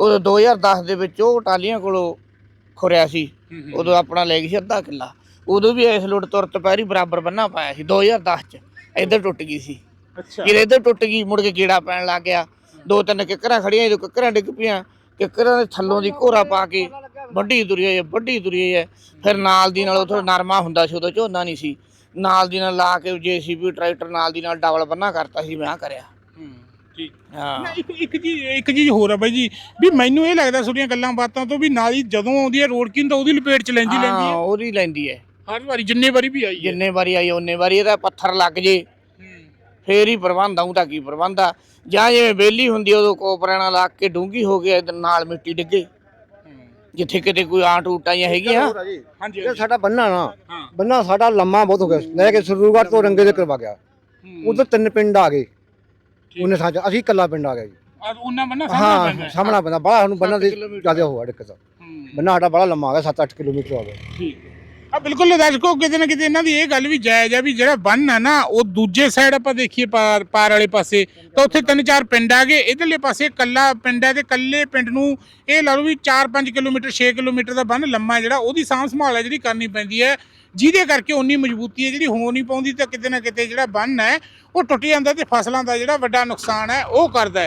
ਉਦੋਂ 2010 ਦੇ ਵਿੱਚ ਉਹ ਟਾਲੀਆਂ ਕੋਲੋਂ ਖੁਰਿਆ ਸੀ। ਉਦੋਂ ਆਪਣਾ ਲੈ ਗਈ ਸੀ ਅੱਧਾ ਕਿੱਲਾ। ਉਦੋਂ ਵੀ ਇਸ ਲੁੱਟ ਤੁਰਤ ਪੈਰੀ ਬਰਾਬਰ ਬੰਨਾ ਪਾਇਆ ਸੀ 2010 ਚ। ਇੱਧਰ ਟੁੱਟ ਗਈ ਸੀ। ਅੱਛਾ। ਫਿਰ ਇੱਧਰ ਟੁੱਟ ਗਈ ਮੁੜ ਕੇ ਕੀੜਾ ਪੈਣ ਲੱਗ ਗਿਆ। ਦੋ ਤਿੰਨ ਕਿੱਕਰਾਂ ਖੜੀਆਂ ਜਦੋਂ ਕਿੱਕਰਾਂ ਡਿੱਗ ਪਈਆਂ ਕਿੱਕਰਾਂ ਦੇ ਥੱਲੋਂ ਦੀ ਘੋਰਾ ਪਾ ਕੇ ਵੱਡੀ ਤੁਰੀ ਹੈ ਵੱਡੀ ਤੁਰੀ ਹੈ। ਫਿਰ ਨਾਲ ਦੀ ਨਾਲ ਉਥੋਂ ਨਰਮਾ ਹੁੰਦਾ ਸੀ ਉਦੋਂ ਝੋਨਾ ਨਹੀਂ ਸੀ। ਨਾਲ ਦੀ ਨਾਲ ਲਾ ਕੇ ਜੀਸੀਬੀ ਟਰੈਕਟਰ ਨਾਲ ਦੀ ਨਾਲ ਡਬਲ ਬੰਨਾ ਕਰਤਾ ਸੀ ਮੈਂ ਕਰਿਆ। ਹਾਂ। ਇੱਕ ਇੱਕ ਚੀਜ਼ ਇੱਕ ਚੀਜ਼ ਹੋਰ ਆ ਬਾਈ ਜੀ ਵੀ ਮੈਨੂੰ ਇਹ ਲੱਗਦਾ ਤੁਹਾਡੀਆਂ ਗੱਲਾਂ ਬਾਤਾਂ ਤੋਂ ਵੀ ਨਾਲੀ ਜਦੋਂ ਆਉਂਦੀ ਹੈ ਰੋਡ ਕਿੰਦਾ ਉਹਦੀ ਲਪੇਟ ਚ ਲੈਂਦੀ ਲੈਂਦੀ ਹਾਂ। ਹੈ ਉਹਦੀ ਲੈਂਦੀ ਹੈ। ਹਰ ਵਾਰੀ ਜਿੰਨੇ ਵਾਰੀ ਵੀ ਆਈ ਹੈ। ਜਿੰਨੇ ਵਾਰੀ ਆਈ ਉਹਨੇ ਵਾਰੀ ਇਹਦਾ ਪੱਥਰ ਲੱਗ ਜੇ। ਫੇਰ ਹੀ ਪ੍ਰਬੰਧ ਆਉਂ ਤਾਂ ਕੀ ਪ੍ਰਬੰਧ ਆ। ਜਾਂ ਜਿਵੇਂ ਬੇਲੀ ਹੁੰਦੀ ਆ, ਉਦੋਂ ਕੋਪਰਾਣਾ ਲਾ ਕੇ ਡੂੰਗੀ ਹੋ ਗਿਆ ਇਹਦੇ ਨਾਲ ਮਿੱਟੀ ਡਿੱਗੇ। ਜਿੱਥੇ ਕਿਤੇ ਕੋਈ ਆਂ ਟੂਟਾਂ ਜਿਹੀਆਂ ਹੈਗੀਆਂ। ਹਾਂਜੀ ਇਹ ਹਾਂਜੀ। ਸਾਡਾ ਬੰਨਾ ਨਾ ਹਾਂ। ਬੰਨਾ ਸਾਡਾ ਲੰਮਾ ਬਹੁਤ ਹੋ ਗਿਆ। ਲੈ ਕੇ ਸਰੂਗੜ ਤੋਂ ਰੰਗੇ ਦੇ ਕਰਵਾ ਗਿਆ। ਉਧਰ ਤਿੰਨ ਪਿੰਡ ਆ ਗਏ। ਉਹਨੇ ਸਾਜ ਅਸੀਂ ਇਕੱਲਾ ਪਿੰਡ ਆ ਗਿਆ ਜੀ। ਆ ਉਹਨਾਂ ਬੰਨਾ ਸਾਹਮਣਾ ਪੈਂਦਾ ਹਾਂ। ਸਾਹਮਣਾ ਬੰਦਾ ਬੜਾ ਸਾਨੂੰ ਬੰਨਾ ਦੇ ਜ਼ਿਆਦਾ ਹੋਆ ਦਿੱਕਤ ਹੂੰ, ਬੰਨਾ ਸਾਡਾ ਬੜਾ ਲੰਮਾ ਆ ਗਿਆ 7-8 ਕਿਲੋਮੀਟਰ ਆ ਗਿਆ। ਠੀਕ ਹੈ। ਆ ਬਿਲਕੁਲ ਦਰਸ਼ਕੋ ਕਿਤੇ ਨਾ ਕਿਤੇ ਇਹਨਾਂ ਦੀ ਇਹ ਗੱਲ ਵੀ ਜਾਇਜ਼ ਹੈ ਵੀ ਜਿਹੜਾ ਬੰਨ ਹੈ ਨਾ ਉਹ ਦੂਜੇ ਸਾਈਡ ਆਪਾਂ ਦੇਖੀਏ ਪਾਰ ਪਾਰ ਵਾਲੇ ਪਾਸੇ ਤਾਂ ਉੱਥੇ ਤਿੰਨ ਚਾਰ ਪਿੰਡ ਆ ਗਏ। ਇਧਰਲੇ ਪਾਸੇ ਕੱਲਾ ਪਿੰਡ ਹੈ ਤੇ ਕੱਲੇ ਪਿੰਡ ਨੂੰ ਇਹ ਲਾ ਲਓ ਵੀ 4-5 ਕਿਲੋਮੀਟਰ 6 ਕਿਲੋਮੀਟਰ ਦਾ ਬੰਨ ਲੰਮਾ ਜਿਹੜਾ ਉਹਦੀ ਸਾਂਭ ਸੰਭਾਲ ਹੈ ਜਿਹੜੀ ਕਰਨੀ ਪੈਂਦੀ ਹੈ। ਜਿਹਦੇ ਕਰਕੇ ਉਨੀ ਮਜ਼ਬੂਤੀ ਹੈ, ਜਿਹੜੀ ਹੋ ਨਹੀਂ ਪਾਉਂਦੀ ਤਾਂ ਕਿਤੇ ਨਾ ਕਿਤੇ ਜਿਹੜਾ ਬੰਨ ਹੈ, ਉਹ ਟੁੱਟ ਜਾਂਦਾ ਤੇ ਫਸਲਾਂ ਦਾ ਜਿਹੜਾ ਵੱਡਾ ਨੁਕਸਾਨ ਹੈ, ਉਹ ਕਰਦਾ